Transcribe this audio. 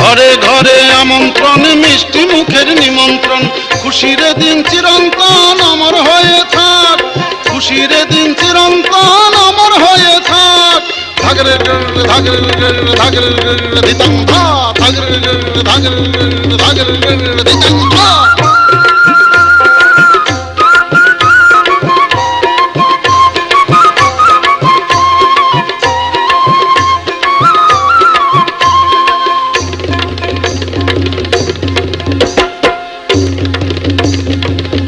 ঘরে ঘরে আমন্ত্রণ মিষ্টি মুখের নিমন্ত্রণ খুশির দিন চিরন্তন। ధాగర ధాగర ధాగర ధాగర